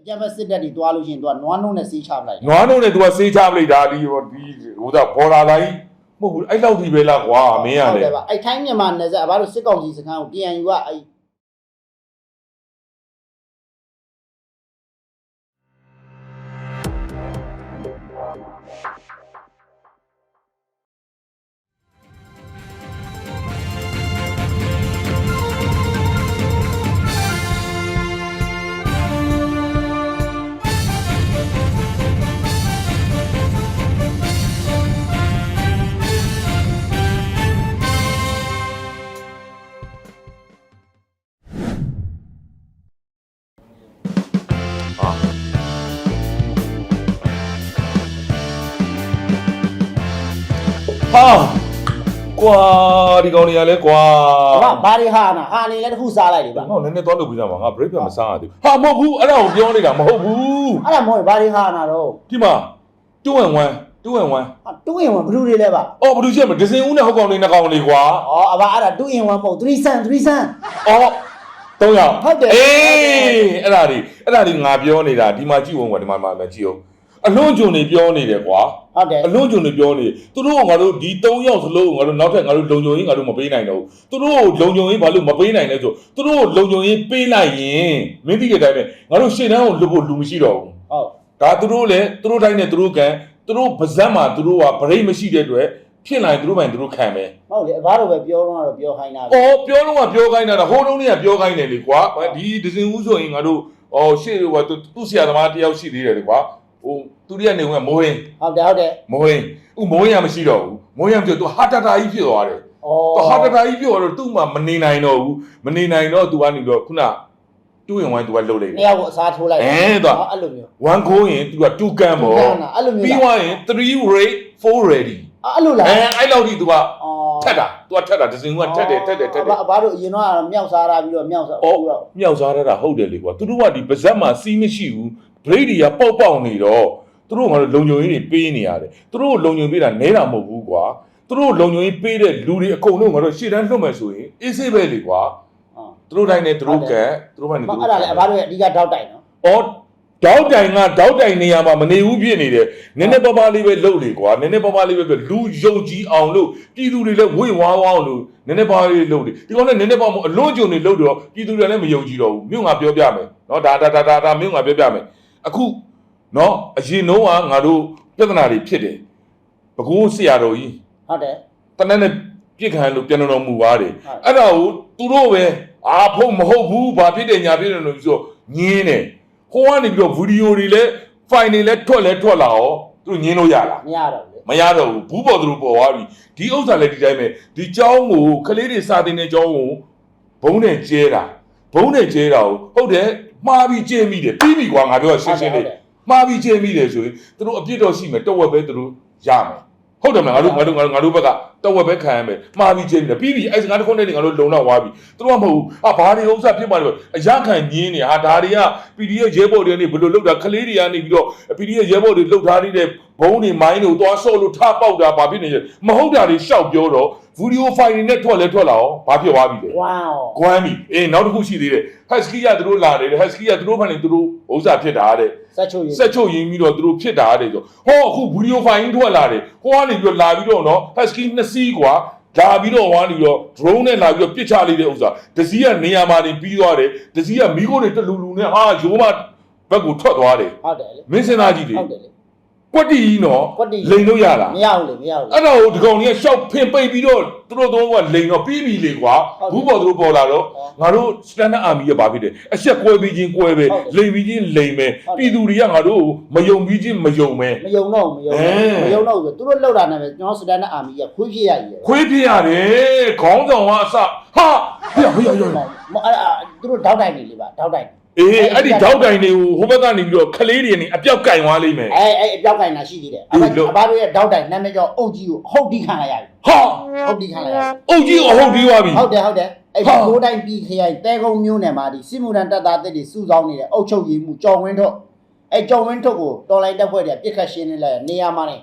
အကြမ်းဖက်စစ်တပ်တွေတွားလို့ရှိရင်သူကနွားနှုံးနဲ့ဆေးချပလိုက်တယ်နွားနှုတ်နဲ့သူကစေးချပလိုက်တာဒီဟိုဒီဟိုဒါဘော်လာလိုင်းမဟုတ်ဘူးအဲ့လောက်ဒီပဲလားကွာမင်းရဟုတ်လေတယ်ဗျအဲ့ထိုင်းမြန်မာနယ်စပ်အဘတို့စစ်ကောင်စီစခန်းကို PNU ကအဲ့ ဟာကွာဒီကောင်တွေကလည်းကွာအဘဘာတွေဟာနာဟာနေလည်းတစ်ခုစားလိုက်တယ်ဗျငါ့နည်းနည်းသွားလုပ်ပြီးသားမှာငါ break ပြမစားရသေးဘူးဟာမဟုတ်ဘူးအဲ့ဒါကိုပြောနေတာမဟုတ်ဘူးအဲ့ဒါမဟုတ်ရင်ဘာတွေဟာနာတော့ဒီမှာ2 and 1 2 and 1ဟာတူးရင်ဝင်ဘလူးတွေလဲဗျအော်ဘယ်လိုချက်မဒဇင်ဦးနဲ့ဟောက်ကောင်လေးနှစ်ကောင်လေးကွာဩအဘအဲ့ဒါတူးရင်ဝင်မဟုတ်3ဆန်3ဆန် အော်3ယောက်ဟုတ်တယ် အေးအဲ့ဒါဒီအဲ့ဒါဒီငါပြောနေတာဒီမှာကြည့်ဝင်ကွာဒီမှာမှာကြည့်အောင် အလွန်ကြုံနေပြောနေတယ်ကွာဟုတ်တယ်အလွန်ကြုံနေပြောနေသူတို့ကငါတို့ဒီ3ယောက်စလုံးကိုငါတို့နောက်ထပ်ငါတို့လုံခြုံရေးငါတို့မပေးနိုင်တော့ဘူးသူတို့ကိုလုံခြုံရေးဘာလို့မပေးနိုင်လဲဆိုသူတို့ကိုလုံခြုံရေးပေးလိုက်ရင်မင်းသိတဲ့အတိုင်းပဲငါတို့ရှေ့တန်းကိုလွတ်ဖို့လူမရှိတော့ဘူးဟုတ်ဒါသူတို့လည်းသူတို့တိုင်းနဲ့သူတို့ကန်သူတို့ဗဇက်မှာသူတို့ကဗရိတ်မရှိတဲ့အတွက်ဖြစ်လာရင်သူတို့ပိုင်သူတို့ခံမယ်ဟုတ်လေအဘတို့ပဲပြောတော့တော့ပြောခိုင်းတာပဲ။အော်ပြောတော့ကပြောခိုင်းတာဟိုတုန်းကပြောခိုင်းတယ်လေကွာ။ဒီဒဇင်ဦးဆိုရင်ငါတို့အော်ရှေ့ဟိုသူသူ့ဆရာသမားတယောက်ရှိသေးတယ်လေကွာ။ ဟိုသူတည်းကနေဝင်မိုးရင်ဟုတ်တယ်ဟုတ်တယ်မိုးရင်ဥမိုးရင်မရှိတော့ဘူး။မိုးရင်ပြောသူဟာတတာကြီးဖြစ်သွားတယ်ဩ။သူဟာတတာကြီးဖြစ်သွားတော့သူ့မှာမနေနိုင်တော့ဘူး။မနေနိုင်တော့သူကနေတော့ခုနတူရင်ဝိုင်းသူကလှုပ်လိုက်တယ်နှစ်ယောက်ကိုအစားထိုးလိုက်အဲတော့အဲ့လိုမျိုး။ one goal ရင်သူက2ကန်ပေါ့ဟုတ်လားအဲ့လို။မျိုးပြီးလားသွားရင်3 rate 4 ready အဲ့လိုလားအဲအဲ့လောက်ထိသူကဩထက်တာသူကထက်တာဒဇင်ကထက်တယ်ထက်တယ်ထက်တယ်အဘတို့အရင်တော့မြောက်စားတာပြီးတော့မြောက်စားအော်အခုတော့မြောက်စားရတာဟုတ်တယ်လေကွာသူတို့ကဒီပါဇက်မှာစီးမရှိဘူး ဘရိတ်တွေကပေါက်ပေါက်နေတော့သူတို့ကလည်းလုံခြုံရေးတွေပေးနေရတယ်သူတို့ကိုလုံခြုံပေးတာနဲတာမဟုတ်ဘူးကွာသူတို့လုံခြုံရေးပေးတဲ့လူတွေအကုန်လုံးကတော့ရှေ့တန်းလွတ်မယ်ဆိုရင်အေးဆေးပဲလေကွာဟုတ်သူတို့တိုင်းနဲ့သူတို့ကသူတို့ကနေမသူတို့အဲ့ဒါလေအဘတို့ရဲ့အဓိကတောက်တိုင်နော်အော်တောက်တိုင်ကတောက်တိုင်နေရာမှာမနေဘူးဖြစ်နေတယ်နည်းနည်းပါးပါးလေးပဲလှုပ်လေကွာနည်းနည်းပါးပါးလေးပဲပြလူယုံကြည်အောင်လို့ပြည်သူတွေလည်းဝိဝါးဝါးအောင်လို့နည်းနည်းပါးလေးလှုပ်လေဒီကောင်လည်းနည်းနည်းပါးမအလွန်ကြုံနေလှုပ်တော့ပြည်သူတွေလည်းမယုံကြည်တော့ဘူးမြို့ငါပြောပြမယ်နော်ဒါဒါဒါဒါဒါမြို့ငါပြောပြမယ် အခုနော်အရင်တော့ကငါတို့ပြဿနာတွေဖြစ်တယ်ဘကိုးဆရာတော်ကြီး ဟုတ်တယ် တနက်နဲ့ပြစ်ခံလို့ပြန်တော်မူပါတယ် ဟုတ် အဲ့ဒါကိုသူတို့ပဲအာဖုတ်မဟုတ်ဘူးဘာဖြစ်တယ်ညာဖြစ်တယ်လို့ဆိုညင်းတယ်ဟိုကနေပြီးတော့ဗီဒီယိုတွေလည်း file တွေလည်းထွက်လည်းထွက်လာရောသူတို့ညင်းလို့ရလား မရတော့ဘူးလေ မရတော့ဘူးဘူးပေါ်သူတို့ပေါ်သွားပြီဒီဥစ္စာလည်းဒီတိုင်းပဲဒီเจ้าကိုကလေးတွေစာတင်တဲ့เจ้าကိုဘုံနဲ့ကျဲတာဘုံနဲ့ကျဲတာကိုဟုတ်တယ် မှားပြီးကျဲမိတယ်ပြီးပြီကွာငါပြောရှင်းရှင်းလေးမှားပြီးကျဲမိတယ်ဆိုရင်သူတို့အပြစ်တော့ရှိမယ်တော့ဝက်ပဲသူတို့ရမယ်ဟုတ်တယ်မလားငါတို့ငါတို့ငါတို့ငါတို့ဘက်ကတော့ဝက်ပဲခံရမယ်မှားပြီးကျဲမိတယ်ပြီးပြီအဲ့စကားတစ်ခုနဲ့ငါတို့လုံတော့သွားပြီသူတို့ကမဟုတ်ဘူးဟာဘာတွေဥစ္စာဖြစ်မှလဲအရခံညင်းနေဟာဒါတွေက PDF ရဲဘော်တွေကနေဘယ်လိုလုပ်တာကလေးတွေကနေပြီးတော့ PDF ရဲဘော်တွေလှုပ်ထားနေတဲ့ ဘုံတွေမိုင်းတွေသွားဆော့လို့ထားပေါက်တာဘာဖြစ်နေလဲမဟုတ်တာတွေရှောက်ပြောတော့ဗီဒီယိုဖိုင်တွေနဲ့ထွက်လဲထွက်လာအောင်ဘာဖြစ်သွားပြီလဲဝမ်ကွမ်းပြီအေးနောက်တစ်ခုရှိသေးတယ်ဟက်စကီကသူတို့လာတယ်ဟက်စကီကသူတို့ဘာနေသူတို့ဥစ္စာဖြစ်တာတဲ့ဆက်ချုပ်ရင်စက်ချုပ်ရင်းပြီးတော့သူတို့ဖြစ်တာတဲ့ဆိုဟောအခုဗီဒီယိုဖိုင်ထွက်လာတယ်ဟိုကနေပြီးတော့လာပြီးတော့နော်ဟက်စကီနှစ်စီးကွာလာပြီးတော့ဝါနေပြီးတော့ drone နဲ့လာပြီးတော့ပစ်ချလိုက်တဲ့ဥစ္စာတစည်းကနေရာမှာနေပြီးသွားတယ်တစည်းကမိခိုးတွေတလူလူနဲ့ဟာရိုးမဘက်ကိုထွက်သွားတယ်ဟုတ်တယ်လေမင်းစင်သားကြီးလေဟုတ်တယ်လေ ကွက်တီကြီးနော်ကွက်တီ လိန်လို့ရလားမရဘူးလေမရဘူးလေ အဲ့တော့ဒီကောင်ကြီးကရှောက်ဖင်ပိတ်ပြီးတော့သူတို့သုံးကလိန်တော့ပြီးပြီလေကွာဟုတ်ဘူးပေါ်သူတို့ပေါ်လာတော့ဟုတ်ငါတို့ standard army ကဘာဖြစ်တယ်အဆက်ကွဲပြီးချင်းကွဲပဲဟုတ်တယ်လိန်ပြီးချင်းလိန်ပဲဟုတ်တယ်ပြည်သူတွေကငါတို့မယုံပြီးချင်းမယုံပဲ မယုံတော့ဘူးမယုံအဲတော့ဘူးမယုံတော့ဘူးဆိုသူတို့လောက်တာနဲ့ပဲကျွန်တော်စတန်နဲ့အာမီကခွေးဖြစ်ရည်ရယ်ခွေးပြရတယ်ခေါင်းဆောင်ကအစဟာဟေ့ဟေ့ဟေ့ဟေ့ မအဲ့ဒါသူတို့တောက်တိုင်နေလေပါတောက်တိုင် အေးအဲ့ဒီတောက်တိုင်တွေကိုဟိုဘက်ကနေပြီးတော့ခလေးတွေနေအပြောက်ကင်သွားလိမ့်မယ်အဲအဲအပြောက်ကင်တာရှိသေးတယ်အအေးဘလို့အဘတို့ရဲ့တောက်တိုင်နာမည်ကြောင့်အုတ်ကြီးကိုဟုတ်တီးခံလိုက်ရပြီဟာဟုတ်တီးခံလိုက်ရပြီအုတ်ကြီးအဟုတ်ပြီးသွားပြီ ဟုတ်တယ်ဟုတ်တယ်အဲ့ဟာဒီကိုတိုင်းပြီးခရိုင်တဲကုန်းမျိုးနယ်မှာဒီစစ်မှုထမ်းတပ်သားတစ်တွေစုဆောင်းနေတဲ့အုတ်ချုပ်ရည်မှုကြော်ဝင်းထုတ်အဲ့ကြော်ဝင်းထုတ်ကိုတော်လိုင်းတပ်ဖွဲ့တွေကပြစ်ခတ်ရှင်းနေလိုက်နေရာမှာနေ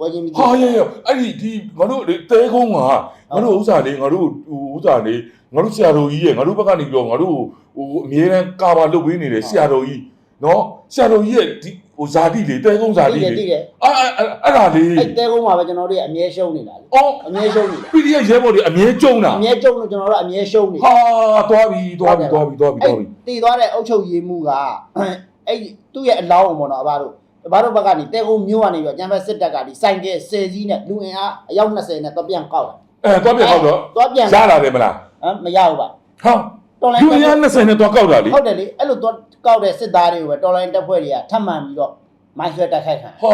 ဝယ်ချင်းပြီးဟာရရအဲ့ဒီဒီငါတို့လေတဲကုန်းကငါတို့ဥစ္စာလေးငါတို့ဥစ္စာလေးငါတို့ဆရာတော်ကြီးရဲ့ငါတို့ဘက်ကနေပြီးတော့ငါတို့ဟိုအမြဲတမ်းကာဘာလုပ်ပေးနေတဲ့ဆရာတော်ကြီးနော်ဆရာတော်ကြီးရဲ့ဒီဟိုဇာတိလေတဲကုန်းဇာတိတိတယ်လေတိတယ်အဲ့အဲ့အဲ့ဒါလေးအဲ့တဲကုန်းမှာပဲကျွန်တော်တို့ကအမြဲရှုံးနေတာလေအော်အမြဲရှုံးနေတာ PDF ရဲဘော်တွေအမြဲကြုံတာအမြဲကျုံလို့ကျွန်တော်တို့အမြဲရှုံးနေဟာသွားပြီသွားပြီသွားပြီသွားပြီသွားပြီတည်သွားတဲ့အုတ်ချုပ်ရည်မှုကအဲ့သူ့ရဲ့အလောင်းအောင်ပေါ့နော်အဘတို့ အဘတို့ဘက်ကနေတဲကုန်းမျိုးကနေပြီးတော့ကျန်ဘက်စစ်တပ်ကဒီစိုင်ကဲဆယ်စီးနဲ့လူအင်အားအယောက်20နဲ့တော့ပြန်ကောက်တာအဲသွားပြတော့တော့တော့ပြန်ရလာတယ်မလားဟမ်မရဘူးပါဟာတော်လိုင်းလူရ20နဲ့သွားကောက်တာလေဟုတ်တယ်လေအဲ့လိုတော့ကောက်တဲ့စစ်သားတွေကိုပဲတော်လိုင်းတပ်ဖွဲ့တွေကထပ်မံပြီးတော့မိုင်းဆွဲတိုက်ခိုက်ခံဟာ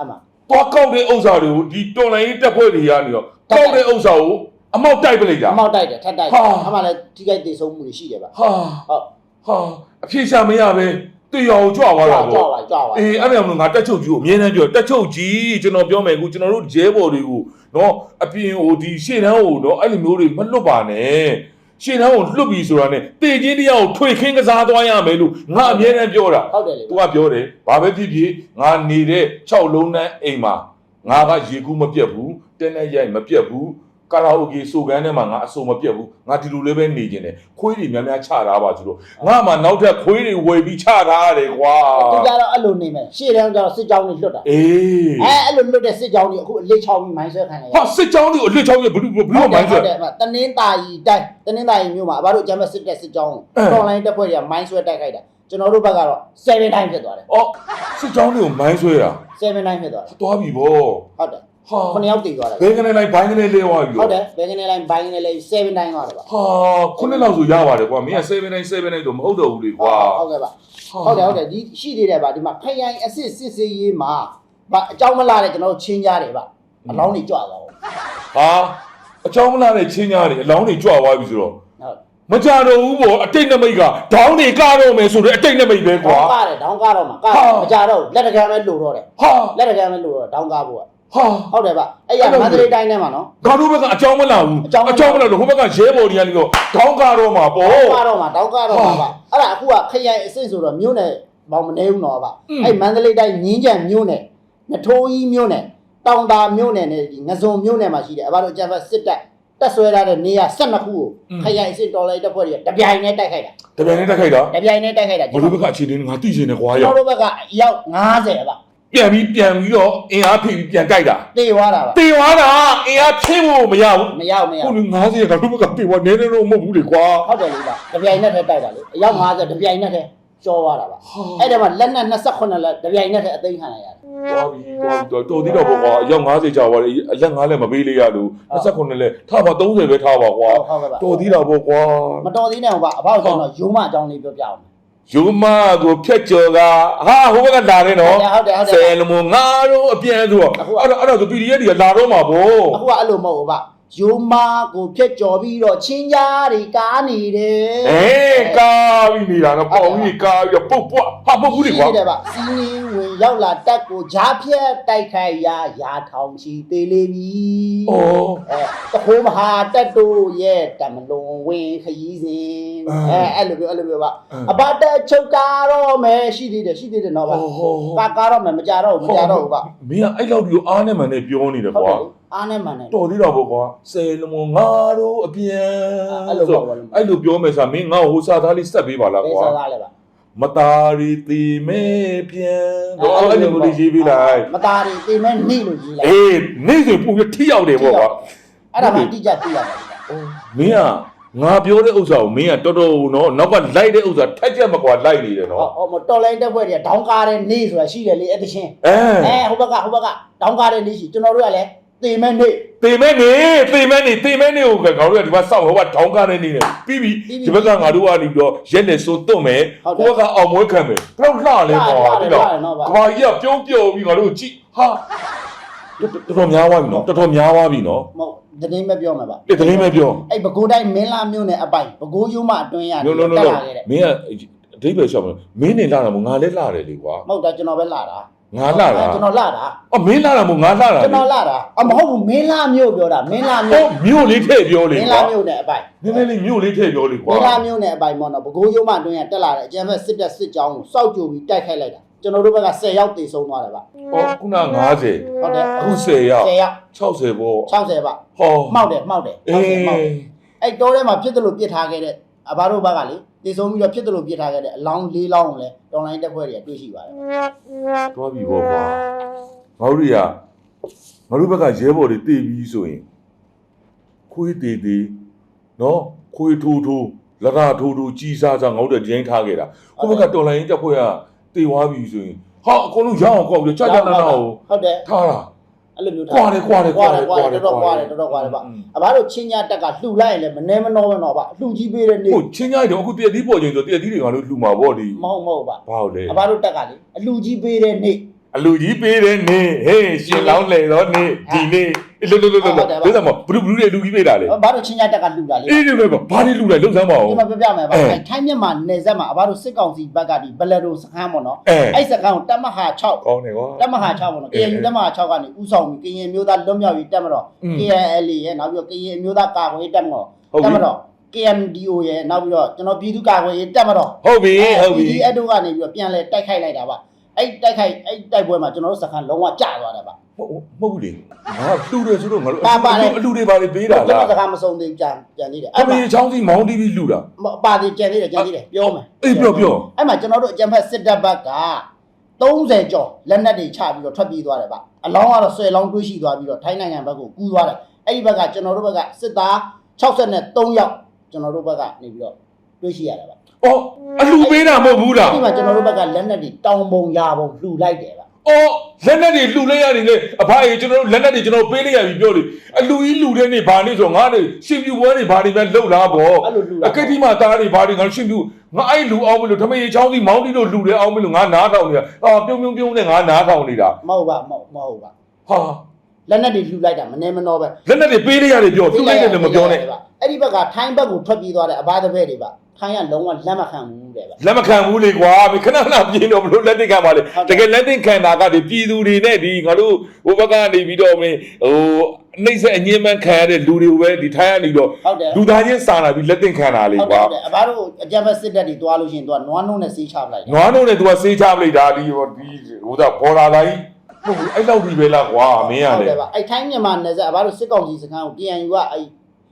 အမှန်သွားကောက်တဲ့ဥစ္စာတွေကိုဒီတော်လိုင်းတက်ဖွဲ့တွေကနေတော့ကောက်တဲ့ဥစ္စာကိုအမောက်တိုက်ပလိုက်တာအမောက်တိုက်တယ်ထပ်တိုက်ဟာအမှလည်းထိခိုက်ဒေဆုံးမှုတွေရှိတယ်ဗျဟာဟုတ်ဟာအဖြေရှာမရပဲ တွေ့ရောကြွသွားတာကြွပေါ့ပါကြွပါအေးအဲ့ဒါမျိုးငါတက်ချုပ်ကြီးကိုအမြဲတမ်းပြောတက်ချုပ်ကြီးကျွန်တော်ပြောမယ်အခုကျွန်တော်တို့ရဲဘော်တွေကိုနော်အပြင်ဟိုဒီရှေ့တန်းကိုနော်အဲ့လိုမျိုးတွေမလွတ်ပါနဲ့ရှေ့တန်းကိုလွတ်ပြီဆိုတာနဲ့တေချင်းတရားကိုထွေခင်းကစားသွားရမယ်လို့ငါအမြဲတမ်းပြောတာဟုတ်တယ်လေသူကပြောတယ်ဘာပဲဖြစ်ဖြစ်ငါနေတဲ့6လုံးတန်းအိမ်မှာငါကရေကူးမပြတ်ဘူးတဲနဲ့ရိုက်မပြတ်ဘူး ကာရာအိုကေဆိုကန်းထဲမှာငါအဆိုမပြတ်ဘူးငါဒီလိုလေးပဲနေကျင်တယ်ခွေးတွေများများချထားပါသူတို့ငါမှနောက်ထပ်ခွေးတွေဝယ်ပြီးချထားရတယ်ကွာသူကြတော့အဲ့လိုနေမယ်ရှေ့တန်းကျတော့စစ်ကြောင်းတွေလွတ်တာအေးအဲအဲ့လိုလွတ်တဲ့စစ်ကြောင်းတွေအခုအလေးချောင်းပြီးမိုင်းဆွဲခံရဟာစစ်ကြောင်းတွေကိုအလစ်ချောင်းရဲ့ဘလူးဘလူးမိုင်းဆွဲတယ်တနင်းတာကြီးတိုင်းတနင်းတာကြီးမျိုးမှာအဘတို့ကျမ်းမဲ့စစ်တဲ့စစ်ကြောင်းအဲတော်လိုင်းတပ်ဖွဲ့တွေကမိုင်းဆွဲတိုက်ခိုက်တာကျွန်တော်တို့ဘက်ကတော့7တိုင်းဖြစ်သွားတယ်အော်စစ်ကြောင်းတွေကိုမိုင်းဆွဲတာ7တိုင်းဖြစ်သွားတယ်သွားပြီဗောဟုတ်တယ် ဟာခုနှစ်ယောက်တည်သွားတယ်ဘယ်ကနေလိုက်ဘိုင်းကနေလဲသွားပြီဟုတ်တယ်ဘယ်ကနေလိုက်ဘိုင်းကနေလိုက်7တိုင်းသွားတယ်ပါဟာခုနှစ်လောက်ဆိုရပါတယ်ကွာမင်းက7 9 7 9ဆိုမဟုတ်တော့ဘူးလေကွာဟုတ်ကဲ့ပါဟုတ်တယ်ဟုတ်တယ်ဒီရှိသေးတယ်ပါဒီမှာခရိုင်အစ်စ်စစ်စေးရေးမှာဗအကြောင်းမလာတဲ့ကျွန်တော်တို့ချင်းကြတယ်ပါအလောင်းတွေကြွသွားအောင်ဟာအချောင်းမလာတဲ့ချင်းညာတွေအလောင်းတွေကြွသွားပြီဆိုတော့ဟုတ်မကြတော့ဘူးဗောအတိတ်နမိတ်ကဒေါင်းတွေကားတော့မယ်ဆိုတော့အတိတ်နမိတ်ပဲကွာဒေါင်းကားတယ်ဒေါင်းကားတော့မှာကားဟာမကြတော့ဘူးလက်တကယ်ပဲလို့တော့တယ်ဟာလက်တကယ်ပဲလို့တော့ဒေါင်းကားဖို့က ဟာဟုတ်တယ်ပါအဲ့ရအဲ့လိုမန္တလေးတိုင်းထဲမှာနော်ငါတို့ဘက်ကအချောင်းမလာဘူးအကြောင်းမလာဘူးအချောင်းမလာတော့ဟိုဘက်ကရဲဘော်တွေကနေတော့ဒေါင်းကားတော့မှာပေါ့တောင်းကားတော့မှာတောင်းကားတော့မှာဟာပါအဲ့ဒါအခုကခရိုင်အစ်စ်ဆိုတော့မြို့နယ်ဘောင်မနေဘူးတော့ပါอืมအဲ့မန္တလေးတိုင်းငင်းကြံမြို့နယ်နထိုးကြီးမြို့နယ်တောင်တာမြို့နယ်နဲ့ဒီငစုံမြို့နယ်မှာရှိတယ်အဘတို့အကြံဖက်စစ်တပ်တက်ဆွဲထားတဲ့နေရာ12ခုကိုခရိုင်အစ်စ်တော်လိုက်တပ်ဖွဲ့တွေကတပြိုင်နဲ့တိုက်ခိုက်တာတပြိုင်နဲ့တက်ခိုက်တာတပြိုင်နဲ့တိုက်ခိုက်တာဘယ်လိုဘက်ကအခြေအနေနဲ့ငါသိချင်တယ်ကွာကျွန်ရောက်တော်တို့ဘက်ကရောက်90ပါ ပြန်ပြီးပြန်ပြီးတော့အင်အားဖိပြီးပြန်ကြိုက်တာတေသွားတာပါတေသွားတာအင်အားဖြည့်ဖို့မရဘူးမရောက်မရောက်ခုလူ90ကတို့ဘက်ကတေသွားနေနေတော့မဟုတ်ဘူးလေကွာဟုတ်တယ်လေပါတပြိုင်နဲ့ထဲတိုက်တာလေအယောက်90တပြိုင်နဲ့ထဲကျော်သွားတာပါအဲ့ဒါမှလက်နဲ့28လက်တပြိုင်နဲ့ထဲအသိမ်းခံလိုက်ရတယ်သွားပြီသွားပြီတော်သေးတော့ပေါ့ကွာအယောက်90ကြာသွားတယ်အလက်9လက်မပေးလေးရလို့29လက်ထားပါ30ပဲထားပါကွာဟုတ်ကဲ့ပါတော်သေးတာပေါ့ကွာမတော်သေးနဲ့ဟိုပါအဖေကျွန်တော်ရုံးမအကြောင်းလေးပြောပြအောင် ယုံမကိုဖြတ်ကျော်ကဟာဟိုဘက်ကလာနေနော်ဟုတ်တယ်ဟုတ်တယ်ဆယ်လမငါတို့အပြန်ဆိုတော့အဲ့ဒါအဲ့ဒါဆို PDF တွေကလာတော့မှာဗောအခုကအဲ့လိုမဟုတ်ဘူးဗျ ရုံးမကိုဖြတ်ကျော်ပြီးတော့ချင်းကြားတွေကားနေတယ်အေးကာပြီးနေတာနော်ပေါ့ပြီးကာပြီးတော့ပုတ်ပွားဟာပုတ်ဘူးလေကွာရှိတယ်ဗျစီးနေဝင်ရောက်လာတက်ကိုဂျားဖြက်တိုက်ခိုက်ရာရာထောင်ချီသေးလေးပြီဩအဲတခိုးမဟာတက်တို့ရဲ့တမလွန်ဝင်ခရီးစဉ်အဲအဲအဲ့လိုပြောအဲ့လိုပြောဗျအဲအဘတက်ချုပ်ကားတော့မယ်ရှိသေးတယ်ရှိသေးတယ်နော်ဗျဟောဟောဟောကားကားတော့မယ်မကြတော့ဘူးမကြတော့ဘူးဗျမင်းကအဲ့လောက်ဒီကိုအားနဲ့မှန်နဲ့ပြောနေတယ်ဟုတ်ကွာတယ်လေ အားနဲ့မှန်တယ် တော်သေးတာပေါ့ကွာဆယ်လမငါတို့အပြန်အဲ့လိုပေါ့ကွာအဲ့လိုပြောမယ်ဆိုမင်းငါ့ဟိုစားသားလေးစက်ပေးပါလားဘယ်ကွာ စားသားလဲဗျမသားရီတီမဲပြန်တော့အဲ့လိုမျိုးလေးရေးပေးလိုက်မသားတွေတင်မဲ့နေလို့ရေးလိုက်အေးနေ့စဉ်ပူပြီးထိရောက်တယ်ပေါ့ကွာအဲ့ဒါမှအတိအကျသိရမှာမင်းကငါပြောတဲ့ဥစ္စာကိုမင်းကတော်တော်နော်နောက်ကလိုက်တဲ့ဥစ္စာထက်ချက်မကွာလိုက်နေတယ်ဟောနော်ဟောမတော်လိုင်းတက်ဖွဲ့တွေကဒေါင်းကားတဲ့နေဆိုတာရှိတယ်လေအဲ့တချင်းအဲအဲဟိုဘက်ကဟိုဘက်ကဒေါင်းကားတဲ့နေရှိကျွန်တော်တို့ကလည်း တင်မဲ့နေတေမဲနေတေမဲနေတေမဲနေကိုကငါတို့ကဒီမှာစောက်ဟိုကထောင်းကားနေနေတယ်ပြီးပြီဒီဘက်ကငါတို့ကနေပြီးတော့ရက်လက်ဆိုးတွတ်မယ်ဟိုဘက်ကအောင်မွေးခံမယ်ဘယ်တော့လှလဲကွာဒီတော့နော်ဗျကဘာကြီးကပြုံးပြုံးပြီးငါတို့ကြည့်ဟာတော်တော်များသွားပြီနော်တော်တော်များသွားပြီနော်မဟုတ်တင်းမပြောမှာပါဒီသတင်းပဲပြော အဲ့ဘကိုးတိုင်းမင်းလာမြို့နယ်အပိုင်ဘကိုးရုံးမအတွင်းရ no no no တက် no လာခဲ့တဲ့မင်းကအဓိပ္ပာယ်ရှောက်မလို့မင်းနေလာတာမို့ငါလည်းလာတယ်လေကွာမဟုတ်တာကျွန်တော်ပဲလာတာ ငါလာတာကျွန်တော်လာတာအော်မင်းလာတာမို့ငါလာတာကျွန်တော်လာတာအမဟုတ်ဘူးမင်းလာမြို့ပြောတာမင်းလာဟောမြို့မြို့လေးထည့်ပြောလေမင်းကွာလာမြို့နယ်အပိုင်နည်းနည်းလေးမြို့လေးထည့်ပြောလေကွာမင်းလာမြို့နယ်အပိုင်ပေါ့နော်ဘကိုးရုံးမအတွင်းရတက်လာတဲ့အကျန်းဖက်စစ်တပ်စစ်ကြောင်းကိုစောက်ကြိုပြီးတိုက်ခိုက်လိုက်တာကျွန်တော်တို့ဘက်က10ယောက်တေဆုံးသွားတယ်ဗျဟောခုန90ဟုတ်တယ်အခု10ရောက်10ယောက်60ပေါ့60ပါဟောမှောက်တယ်မှောက်တယ်အေး60မှောက်တယ်အဲ့တိုးထဲမှာဖြစ်တယ်လို့ပြစ်ထားခဲ့တဲ့ အဘတို့ဘက်ကလေတည်ဆုံးပြီးတော့ဖြစ်တယ်လို့ပြစ်ထားခဲ့တဲ့အလောင်း၄လောင်းကိုလည်းတော်လိုင်းတက်ဖွဲ့တွေကတွေ့ရှိပါတယ်သွားပြီပေါ့ကွာငါတို့တွေကငါတို့ဘက်ကရဲဘော်တွေတည်ပြီးဆိုရင်ခွေးတည်တည်နော်ခွေးထိုးထိုးလရထိုးထိုးကြီးစားစားငါတို့ဂျင်းထားခဲ့တာကိုယ့်ဘက်ကတော်လိုင်းတက်ဖွဲ့ကတည်သွားပြီဆိုရင်ဟာအကုန်လုံးရအောင်ကောက်ပြီးကြာကြာနာနာကိုဟုတ်တယ်ထားတာ အဲ့လိုမျိုးကွာတယ်ကွာတယ်ကွာတယ်ကွာကွာတတယ်ယ်တော်တော်ကွာကွာတတယ်ယ်တော်တော်ကွာတယ်ဗျอืมအဘတို့ချင်းညာတက်ကလှူလိုက်ရင်လည်းမနှဲမနှောပဲတော့ဗျအလှူကြီးပေးတဲ့နေ့ဟုတ်ချင်းကြိုက်တော့အခုတည့်သီးပေါ်ချင်းဆိုတည့်သီးတွေငါတို့လှူမှာပေါ့ဒီမဟုတ်မဟုတ်ဗျဘာလို့လဲအဘတို့တက်ကလေအလှူကြီးပေးတဲ့နေ့အလူကြီးပေးတဲ့နေဟေးရှင်လောင်းလေတော့နေဒီနေ့ လွတ်လွတ်လွတ်လွတ်လွတ်ဘယ်သမဘလူးဘလူးတွေလူကြီးပေးတာလေအဘတို့ချင်းညာတက်ကလှူတာလေအေးဒီပဲဘာတွေလူလိုက်လုံစမ်းပါဦးဒီမှာပြပြမယ်ဗျအဲအဲထိုင်းမြန်မာနယ်စပ်မှာအဘတို့စစ်ကောင်စီဘက်ကဒီဘလက်ဒိုစခန်းပေါ့နော်အဲအဲ့စခန်းကိုတက်မဟာ6ကောင်းတယ်ကွာတက်မဟာ6ပေါ့နော်ကရင်တက်မဟာ6ကနေဥဆောင်ပြီးကရင်မျိုးသားလွတ်မြောက်ရေးတက်မတော်อืม KNL ရဲ့နောက်ပြီးတော့ကရင်မျိုးသားကာကွယ်ရေးတက်မတော်ဟုတ်ပြီတက်မတော် KMDO ရဲ့နောက်ပြီးတော့ကျွန်တော်ပြည်သူ့ကာကွယ်ရေးတက်မတော်ဟုတ်ပြီဟုတ်ပြီဒီအဲ့တို့ကနေပြီးတော့ပြန်လဲတိုက်ခိုက်လိုက်တာပါ အဲ့တိုက်ခိုက်အဲ့တိုက်ပွဲမှာကျွန်တော်တို့စခန်းလုံးဝကျသွားတယ်ဗျဟုတ်မဟုတ်ဘူးလေငါလှူတယ်ဆိုတော့ငါတို့ပါပါတယ်အလူတွေဘာတွေပေးတာကျွန်လားတော်စခန်းမဆုံးသေးဘူးကြံကြံသေးတယ်အမေချောင်းစီမောင်းတီးပြီးလှူတာပါသေးကြံသေးတယ်ကြံသေးတယ်ပြောမယ်အေးပြောပြော အဲ့မှာကျွန်တော်တို့အကြံဖက်စစ်တပ်ဘက်က30ကျော်လက်နက်တွေချပြီးတော့ထွက်ပြေးသွားတယ်ဗျအလောင်းကတော့10လောင်းတွေးရှိသွားပြီးတော့ထိုင်းနိုင်ငံဘက်ကိုကူးသွားတယ်အဲ့ဒီဘက်ကကျွန်တော်တို့ဘက်ကစစ်သား63ယောက်ကျွန်တော်တို့ဘက်ကနေပြီးတော့တွေးရှိရတယ်ဗျ အော်အလူပေးတာမဟုတ်ဘူးလားအဲ့ဒီမှာကျွန်တော်တို့ဘက်ကလက်နက်တွေတောင်ပုံရာပုံလှူလိုက်တယ်ဗျအော်လက်နက်တွေလှူလိုက်ရတယ်လေအဖအေးကျွန်တော်တို့လက်နက်တွေကျွန်တော်ပေးလိုက်ရပြီပြောလေအလူကြီးလှူတဲ့နေ့ဘာနေ့ဆိုငါတွေရှင်ပြူပွဲတွေဘာတွေပဲလှုပ်လားပေါ့အဲ့လိုလှူတာအကတိမသားတွေဘာတွေငါရှင်ပြူငါအဲ့လူအောင်မလို့ဓမေချောင်းစီမောင်းတီတို့လှူတယ်အောင်မလို့ငါနားထောင်နေတာအာပြုံးပြုံးပြုံးနဲ့ငါနားထောင်နေတာမဟုတ်ပါမဟုတ်မဟုတ်ပါဟာလက်နက်တွေလှူလိုက်တာမနေမနှောပဲလက်နက်တွေပေးလိုက်ရတယ်ပြောလှူလိုက်တယ်လည်းမပြောနဲ့အဲ့ဒီဘက်ကထိုင်းဘက်ကိုထွက်ပြေးသွားတဲ့အဘသဘဲတွေဗျ ထိုင်းကလုံးဝလက်မခံဘူးတဲ့ဗျလက်မခံဘူးလေကွာမခဏခဏပြင်းတော့ဘလို့လက်သိခံပါလေဟုတ်တယ်တကယ်လက်သိခံတာကဒီပြည်သူတွေနဲ့ဒီငါတို့ဘိုးဘက်ကနေပြီးတော့မင်းဟိုနှိမ့်ဆက်အငင်းမှန်းခံရတဲ့လူတွေကိုပဲဒီထိုင်းကနေတော့ဟုတ်တယ်လူသားချင်းစာနာပြီးလက်သိခံတာလေဟုတ်တကွာယ်ဟုတ်တယ်အဘတို့အကြမ်းဖက်စစ်တပ်တွေတွားလို့ရှိရင်သူကနွားနှုံးနဲ့ဆေးချပလိုက်တယ်နွားတို့နဲ့သူကစေးချပလိုက်တာဒီဟိုဒီဟိုဒါပေါ်လာလိုက်ဟုတ်ဘူးအဲ့လောက်ဒီပဲလားကွာမင်းရဟုတ်လေတယ်ဗျအဲ့ထိုင်းမြန်မာနယ်စပ်အဘတို့စစ်ကောင်စီစခန်းကို PNU ကအဲ့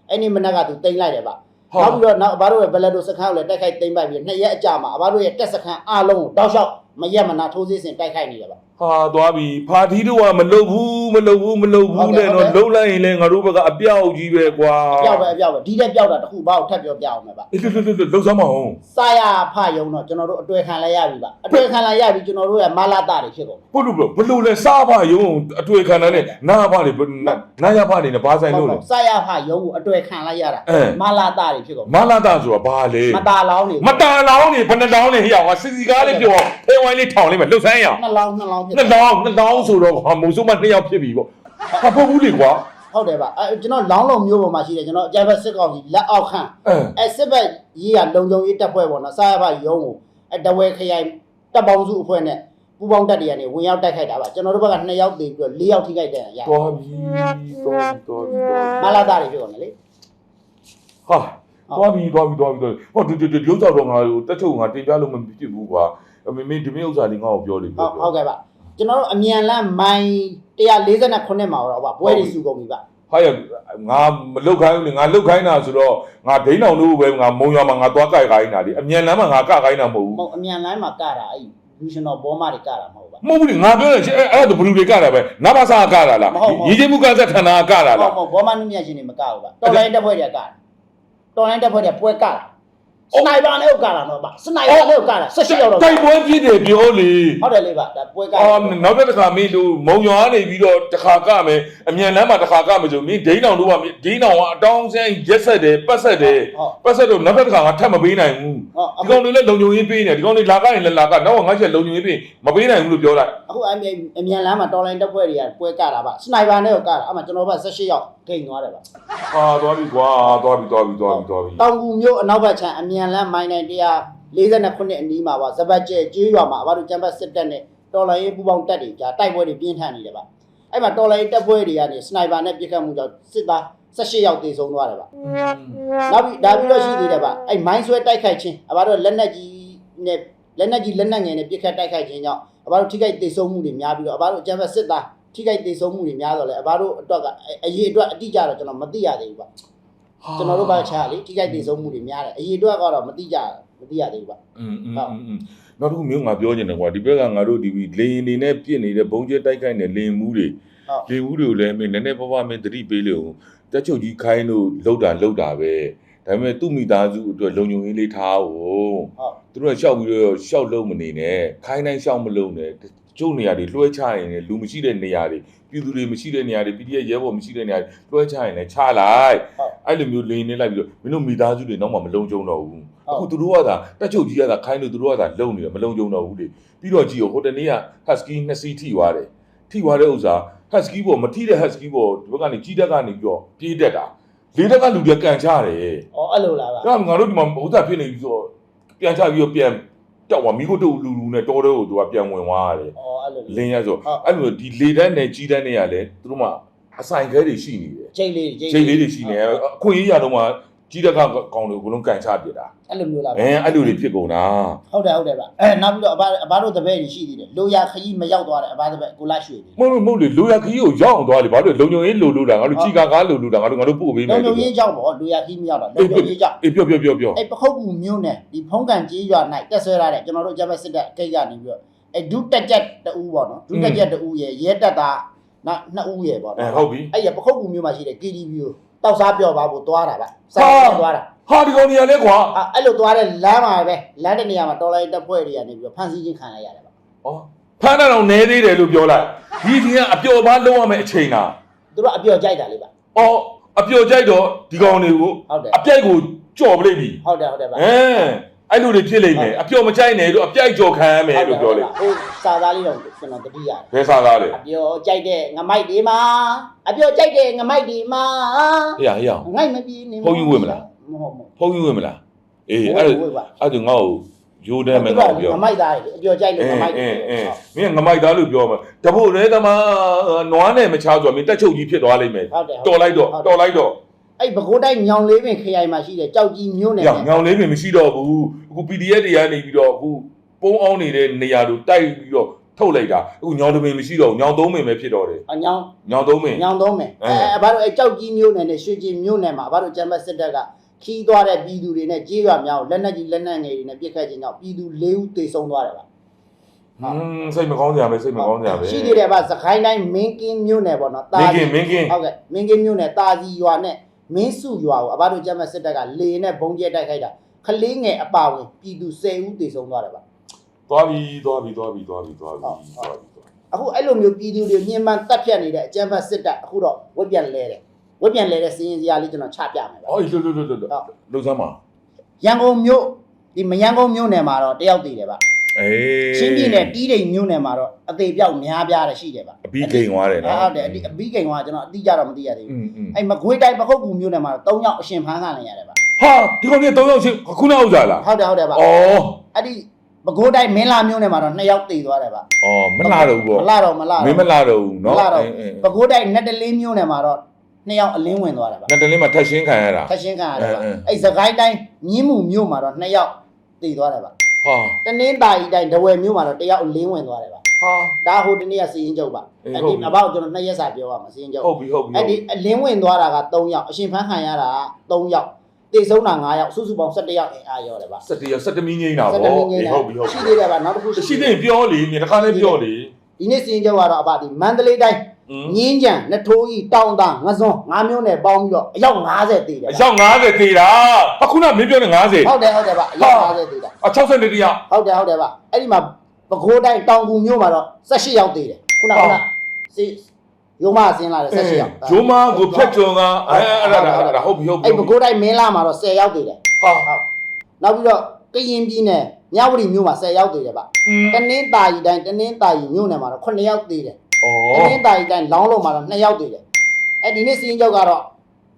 အဲ့ဒီမနက်ကသူတင်လိုက်တယ်ဗျ နောက်ပြီးတော့နောက်အဘတို့ရဲ့ဘလက်ဒိုစခန်းကိုလည်းတိုက်ခိုက်သိမ်းပိုက်ပြီးနှစ်ရက်အကြာမှာအဘတို့ရဲ့တက်စခန်းအားလုံးကိုတောက်လျှောက်မရက်မနာထိုးစစ်ဆင်တိုက်ခိုက်နေတယ်ဗျ ဟာသွားပြီဖာတီးတို့ကမလုံဘူးမလုံဘူးမလုံဘူးနဲ့တော့လုံလိုက်ရင်လည်းငါတို့ဘက်ကအပြောက်ကြီးပဲကွာအပြောက်ပဲအပြောက်ပဲဒီတက်ပြောက်တာတခုဘာကိုထပ်ပြောပြအောင်မယ်ဗျအေးလွတ်လွတ်လွတ်လုံစမ်းမအောင်စာရဖယုံတော့ကျွန်တော်တို့အတွေ့ခံလိုက်ရပြီဗျအတွေ့ခံလိုက်ရပြီကျွန်တော်တို့ရဲ့မလာတာတွေဖြစ်ကုန်တယ်ဘလို့ဘလို့လဲစားဖယုံအတွေ့ခံတဲ့နာဖတွေနာရဖတွေနဲ့ဘာဆိုင်လို့လဲစာရဖယုံကိုအတွေ့ခံလိုက်ရတာအဲမလာတာတွေဖြစ်ကုန်မလာတာဆိုတာဘာလဲမတာလောင်းတွေမတာလောင်းနေဘယ်နှလောင်းနေဟိအောင်ကစီစီကားလေးပြောဖေဝိုင်းလေးထောင်လေးမယ်လှုပ်ဆန်းရအောင်နှလောင်းနှလောင်းဖြစ်နှစ်လောင်းနှစ်လောင်းဆိုတော့ဟာမုံစုမနှစ်ယောက်ဖြစ်ပြီပေါ့ဟာပုတ်ဘူးလေကွာ ဟုတ်တယ်ဗျအဲကျွန်တော်လောင်းလုံးမျိုးပေါ်မှာရှိတယ်ကျွန်တော်အကြမ်းဖက်စစ်ကောင်စီလက်အောက်ခံအဲ အဲစစ်ဘက်ရေးရလုံခြုံရေးတပ်ဖွဲ့ပေါ့နော်စာရဖယုံကိုအဲတဝဲခရိုင်တပ်ပေါင်းစုအဖွဲ့နဲ့ပူပေါင်းတပ်တွေကနေဝင်ရောက်တိုက်ခိုက်တာပါကျွန်တော်တို့ဘက်က2ယောက်တည်ပြီးတော့4ယောက်ထိခိုက်တဲ့ရတော်ပြီတော်ပြီတော်ပြီတော်မလာတာတွေဖြစ်ကုန်တယ်လေ ဟာတော်ပြီတော်ပြီတော်ပြီဟောဒီဒီဒီရုပ်သောတော့ငါတက်ချုပ်ငါတင်ပြလို့မဖြစ်ဘူးကွာအမေမေဒီမေဥစ္စာလေးငါ့ကိုပြောလေဟုပြောတ်ဟုတ်ကဲ့ဗျ ကျွန်တော်တို့အမြန်လမ်းမိုင်148မှာတော့ဗျဘွဲတွေစုကုန်ပြီဗျဟာရငါမလုတ်ခိုင်းဘူးလေငါလုတ်ခိုင်းတာဆိုတော့ငါဒိန်းအောင်တို့ပဲငါမုံရွာမှာငါသွားကြိုက်ခိုင်းတာလေအမြန်လမ်းမှာငါကခိုင်းတာမဟုတ်ဘူးမဟုတ်အမြန်လမ်းမှာကတာအဲ့လူရှင်တော်ဘောမတွေကတာမဟုတ်ပါမဟုတ်ဘူးလေငါပြောတယ်အဲ့အဲ့ဒါဘလူတွေကတာပဲနဘာစာကတာလားရေးချင်းမှုကဆက်ထနာကတာမဟုလားတ်မဟုတ်ဘောမနုမြတ်ရှင်တွေမကဘူးဗျတော်လိုင်းတက်ဖွဲ့တွေကတာတော်လိုင်းတက်ဖွဲ့တွေပွဲကတာ စနိုက်ပါနဲ့ဥကတာတော့ဗျစနိုက်ပါနဲ့ဥကတာဆက်ရှိရောက်တော့တိုက်ပွဲပြည့်တယ်ပြောလေဟုတ်တယ်လေဗျဒါပွဲကအော်နောက်တစ်ခါမင်းတို့မုံရွာနေပြီးတော့တစ်ခါကမယ်အမြန်လမ်းမှာတစ်ခါကမယ်ဆိုမင်းဒိန်းအောင်တို့ကဒိန်းအောင်ကအတောင်းဆန်းရက်ဆက်တယ်ပတ်ဆက်တယ်ဟုတ်ပတ်ဆက်တော့နောက်တစ်ခါကထပ်မပေးနိုင်ဘူးဟုတ်ဒီကောင်တွေလည်းလုံခြုံရေးပေးနေဒီကောင်တွေလာကရင်လည်းလာကနောက်ကငါချက်လုံခြုံရေးပေးမပေးနိုင်ဘူးလို့ပြောလိုက်အခုအမြန်အမြန်လမ်းမှာတော်လိုင်းတက်ဖွဲ့တွေကပွဲကတာဗျစနိုက်ပါနဲ့ဥကတာအမှကျွန်တော်ဘက်18ရောက်ဂိမ်းသွားတယ်ဗျဟာသွားပြီကွာသွားပြီသွားပြီသွားပြီသွားပြီတောင်ကူမျိုးအနောက်ဘက်ခြမ်းအမြန်လမ်းမိုင်းတိုင်း149အနီးမှာပါဇပတ်ကျဲကျေးရွာမှာအဘတို့ကျမ်းပတ်စစ်တပ်နဲ့တော်လိုင်းရေးပူပေါင်းတပ်တွေကြားတိုက်ပွဲတွေပြင်းထန်နေတယ်ဗျအဲ့မှာတော်လိုင်းတပ်ပွဲတွေကနေစနိုက်ပါနဲ့ပစ်ခတ်မှုကြောင့်စစ်သား18ယောက်သေဆုံးသွားတယ်ဗျနောက်ပြီးဒါပြီးတော့ရှိသေးတယ်ဗျအဲ့မိုင်းဆွဲတိုက်ခိုက်ခြင်းအဘတို့လက်နက်ကြီးနဲ့လက်နက်ကြီးလက်နက်ငယ်နဲ့ပစ်ခတ်တိုက်ခိုက်ခြင်းကြောင့်အဘတို့ထိခိုက်သေဆုံးမှုတွေများပြီးတော့အဘတို့ကျမ်းပတ်စစ်သားထိခိုက်သေဆုံးမှုတွေများတော့လေအဘတို့အတွက်ကအရေးအတွက်အတိအကျတော့ကျွန်တော်မသိရသေးဘူးဗျ ကျွန်တော်တို့ဘာချာလေထိခိုက်တည်ဆုံးမှုတွေများတယ်အရေးအတွက်ကတော့မတိကြဘူး မသိရသေးဘူးဗျ อืมอืมอืมနောက်တစ်ခုမျိုးငါပြောချင်တယ်ကွာဒီဘက်ကငါတို့ဒီလေရင်နေနဲ့ပြစ်နေတဲ့ဘုံကျဲတိုက်ခိုက်နေလင်မှုတွေ ဟုတ် လင်မှုတွေကိုလည်းမင်းနည်းနည်းပါးပါးမင်းသတိပေးလို့တက်ချုပ်ကြီးခိုင်းလို့လှုပ်တာလှုပ်တာပဲဒါပေမဲ့သူ့မိသားစုအတွက်လုံုံရင်းလေးထားဖို့ ဟုတ် သူတို့ကရှောက်ပြီးတော့ရှောက်လုံးမနေနဲ့ခိုင်းတိုင်းရှောက်မလုံးနဲ့ ကျုပ်နေရာတွေလွှဲချရင်လည်းလူမရှိတဲ့နေရာတွေပြည်သူတွေမရှိတဲ့နေရာတွေ PDF ရဲဘော်မရှိတဲ့နေရာတွေလွှဲချရင်လည်းချလိုက်ဟုတ်အဲ့လိုမျိုးလင်းနေလိုက်ပြီးတော့မင်းတို့မိသားစုတွေနောက်မှမလုံခြုံတော့ဘူးဟုတ်အခုသူတို့ကသာတက်ချုပ်ကြီးကသာခိုင်းလို့သူတို့ကသာလုံနေတယ်မလုံခြုံတော့ဘူးလေပြီးတော့ကြည့်ဟိုတနေ့က Husky နှစ်စီးထိသွားတယ်ထိသွားတဲ့ဥစ္စာ Husky ပေါ်မထိတဲ့ Husky ပေါ်ဒီဘက်ကနေကြီးတက်ကနေပြီးတော့ပြေးတက်တာလေးတက်ကလူတွေကန်ချတယ်ဩအဲ့လိုလားဗျဒါမှငါတို့ဒီမှာဥစ္စာဖြစ်နေပြီဆိုတော့ပြန်ချပြီးတော့ပြန် တောက်သွားမိကိုတို့လူလူနဲ့တော်တဲ့ကိုသူကပြန်ဝင်သွားရတယ်ဩအဲ့လိုလင်းရဆိုဟုတ်အဲ့လိုဒီလေတန်းနဲ့ကြီးတန်းတွေကလည်းသူတို့မှအဆိုင်ခဲတွေရှိနေတယ်ချိန်လေးချိန်လေးတွေရှိနေတယ်အခွင့်အရေးရတော့မှ ကြီးတက်ကကောင်တွေအကုန်လုံးကန်ချပြစ်တာအဲ့လိုမျိုးလားဗျအဲအဲ့လိုတွေဖြစ်ကုန်တာဟုတ်တယ်ဟုတ်တယ်ဗျအဲနောက်ပြီးတော့အဘအဘတို့တပည့်ကြီးရှိသေးတယ်လိုရာခကြီးမရောက်သွားတယ်အဘတပည့်ကိုလာရွှေတယ်မဟုတ်ဘူးမဟုတ်လေလိုရခီးကိုရောက်အောင်သွားလေဘာလို့လုံုံရေးလိုလိုတာငါတို့ကြီးကားကားလိုလိုတာငါတို့ငါတို့ပို့ပေးမယ်လုံလုံရင်းကြောက်ပေါ့လိုရာခကြီးမရောက်တော့လုံလုံရင်းကြောက်အေးပြောပြောပြောပြောအဲ့ပခုတ်ကူမျိုးနဲ့ဒီဖုံးကန်ကြီးရွာ၌တက်ဆွဲရတဲ့ကျွန်တော်တို့ဂျမစစ်တပ်အကိတ်ကနေပြီးတော့အဲ့ဒုတက်ချက်တူပေါ့နော်ဒုတက်ချက်တူရဲ့ရဲတက်တာနောက်နှစ်ဦးရဲ့ပေါ့အဲနော်ဟုတ်ပြီအဲ့ရပခုတ်ကူမျိုးမှာရှိတဲ့ KTV ကို တောက်စားပြောပါဖို့သွားတာဗျစားပြောသွားတာဟာဒီကောင်ကြီးရလဲကွာအဲ့လိုသွားတဲ့လမ်းမှာပဲလမ်းတဲ့နေရာမှာတော်လိုင်းတက်ဖွဲ့တွေကနေပြီးတော့ဖန်ဆီးခြင်းခံရရတယ်ဗျဩဖမ်းတာတော့နဲသေးတယ်လို့ပြောလိုက်ဒီဒီကအပျော်ပါလုံးရမယ်အချိန်လားသူတို့အပြော်ကြိုက်တာလေဗျအော်အပျော်ကြိုက်တော့ဒီကောင်တွေကိုဟုတ်တယ်အပြိုက်ကိုကြော်ပလိုက်ပြီဟုတ်တယ်ဟုတ်တယ်ဗျအဲ အဲ့လိုတွေဖြစ်လိမ့်မယ်အပျော်မကြိုက်နဲ့လို့အပြိုက်ကြော်ခံရမယ်လို့ပြောလိုက်ဟိုစာသားလေးတော့ကျွန်တော်တတိရတယ်ဘယ်စားသားလဲအပြော်ကြိုက်တဲ့ငမိုက်ဒီမှာအပြော်ကြိုက်တဲ့ငမိုက်ဒီမှာဟေးဟေးအောင်ငိုက်မပြေနေဖုန်းကြီးဝင်မလားမဟုတ်မဟုတ်ဖုန်းကြီးဝင်မလားအေးအဲ့ဒါဝေးပါအဲ့ဒါငါ့ကိုရိုးတယ်မယ်ငါ့ကိုပြောငမိုက်သားလေအပြော်ကြိုက်လို့အငင်းမိုက်အင်းအင်းမင်းငမိုက်သားလို့ပြောမှာတပုတ်ရဲသမားနွားနဲ့မချားဆိုတော့မင်းတက်ချုပ်ကြီးဖြစ်သွားလိမ့်မယ်ဟုတ်တယ်တော်လိုက်တော့တော်လိုက်တော့ အဲ့ဘကိုးတိုင်းညောင်လေးပင်ခရိုင်မှာရှိတဲ့ကြောက်ကြီးမျိုးနယ်ညောင်ညောင်လေးပင်မရှိတော့ဘူးအခု PDF တွေကနေပြီးတော့အခုပုံအောင်နေတဲ့နေရာတို့တိုက်ပြီးတော့ထုတ်လိုက်တာအခုညောင်တပင်မရှိတော့ဘူးညောင်သုံးပင်ပဲဖြစ်တော့တယ်အညောင်ညောင်သုံးပင်ညောင်သုံးမယ်အဲအဲအဘတို့အဲ့ကြောက်ကြီးမျိုးနယ်နဲ့ရွှေကျင်မျိုးနယ်မှာအဘတို့ဂျမတ်စစ်တပ်ကခီးသွားတဲ့ပြည်သူတွေနဲ့ကြေးရွာများကိုလက်နက်ကြီးလက်နက်ငယ်တွေနဲ့ပစ်ခတ်ခြင်းကြောင့်ပြည်သူ၄ဦးသေဆုံးသွားတယ်ဗျဟွန်းစိတ်မကောင်းကြပဲစိတ်မကောင်းကြပဲရှိသေးတယ်ဗျစကိုင်းတိုင်းမင်းကင်းမြို့နယ်ပေါ့နော်မင်းကင်းမင်းကင်းဟုတ်ကဲ့မင်းကင်းမြို့နယ်တာကြီးရွာနဲ့ မင်းစုရွာကိုအဘတို့ဂျမတ်စစ်တပ်ကလေနဲ့ဘုံကျဲတိုက်ခိုက်တာခလေးငယ်အပါဝင်ပြည်သူ10ဦးသေဆုံးသွားတယ်ဗျသွားပြီသွားပြီသွားပြီသွားပြီသွားပြီဟုတ်သွားပြီသွားပြီအခုအဲ့လိုမျိုးပြည်သူတွေညှဉ်းပန်းတပ်ဖြတ်နေတဲ့အကြမ်းဖက်စစ်တပ်အခုတော့ဝက်ပြန်လဲတယ်ဝက်ပြန်လဲတဲ့စီရင်စရာလေးကျွန်တော်ချပြမယ်ဗျအော်လွတ်လွတ်လွတ်လွတ်လှုပ်စမ်းပါရန်ကုန်မြို့ဒီမရန်ကုန်မြို့နယ်မှာတော့တယောက်တည်တယ်ဗျ အေး ချင်းပြည်နယ်တီးတိမ်မြို့နယ်မှာတော့အသေးပြောက်များပြားတယ်ရှိတယ်ဗျ အပြီးဂိမ်သွားတယ်နော် ဟုတ်တယ်အဒီအပြီးကိန်ကကျွန်တော်အတိအကျတော့မသိရသေး อื ဘူး มอืม အဲ့မကွေးတိုင်းပခုတ်ကူမြို့နယ်မှာတော့၃ယောက်အရှင်ဖမ်းခံလိုက်ရတယ်ဗျ ဟာဒီကောင်ကြီး၃ယောက်ချင်းခုနဥစ္စာလား ဟုတ်တယ်ဟုတ်တယ်ဗျ ဩ အဲ့ဒီပကိုးတိုင်းမင်းလာမြို့နယ်မှာတော့၂ယောက်တည်သွားတယ်ဗျ ဩမလာတော့ဘူး မ ပေါ့ လာတော့မလာ မင်းမ တော့ လာတော့ဘူး မ เนาะ လာတော့ အေးအေး ပကိုးတိုင်းနတ်တလင်းမြို့နယ်မှာတော့၂ယောက်အလင်းဝင်သွားတယ်ဗျ ငါတလင်းမှာထက်ရှင်းခံရတာ ထက်ရှင်းခံရတယ်ဗျ အဲအဲ အဲ့စကိုင်းတိုင်းမြင်းမှုမြို့မှာတော့၂ယောက်တည်သွားတယ်ဗျ ဟာတနင်္သာရီတိုင်းဒဝယ်မြို့မှာတော့တယောက်အလင်းဝင်သွားတယ်ဗျဟာဒါဟိုတနေ့ကစီရင်ချုပ်ပါအေးအဲ့ဟုတ်ဒီပြီအဘောက်ကျွန်တော်နှစ်ရက်စာပြောရမှာစီရင်ချုပ်ဟုတ်ပြီဟုတ်ပြီအဲ့ဒီအလင်းဝင်သွားတာက3ယောက်အရှင်ဖန်းခံရတာက3ယောက်တေဆုံးတာ9ယောက်စုစုပေါင်း17ယောက်အင်အားရောတယ်ဗျစက်တရစက်တမီးငိမ့်တာ17ပေါ့မိနစ်အေးနဲ့ဟုတ်ပြီဟုတ်ရှိပြီသေးတယ်ဗျနောက်တစ်ခုရှိတဲ့ပြောလေမြေတစ်ခါလေးပြောလေဒီနေ့စီရင်ချုပ်ကတော့အပါဒီမန္တလေးတိုင်းอืม ငင်းကြံနထိုးကြီးတောင်သားငစွန်း၅မျိုးနဲ့ပေါင်းပြီးတော့အယောက်90တေးတယ်အယောက်90သေးတာအခုနမင်းပြောနေ90ဟုတ်တယ်ဟုတ်တယ်ဗျအယောက်90တေးတာအ60တရားဟုတ်တယ်ဟုတ်တယ်ဗျအဲ့ဒီမှာပကိုးတိုင်းတောင်ကူမြို့မှာတော့18ယောက်တေးတယ်ခုနကခုနစီရုံမဆင်းလာတယ်18ယောက်ဂျိုးမာကိုဖက်ကြုံကအဲအဲ့ဒါအဲ့ဒါဟုတ်ပြီဟုတ်ပြီအဲ့ပကိုးတိုင်းမင်းလာမှာတော့10ယောက်တေးတယ်ဟာဟုတ်နောက်ပြီးတော့ကရင်ပြည်နယ်မြဝတီမြို့မှာ10ယောက်သေးတယ်ဗျอืมတနင်္သာရီတိုင်းတနင်္သာရီမြို့နယ်မှာတော့9ယောက်သေးတယ် တဩနင်္သာရီတိုင်းလောင်းလုံးမှာတော့2ယောက်သေးတယ်အဲ့ဒီနေ့စီရင်ချုပ်ကတော့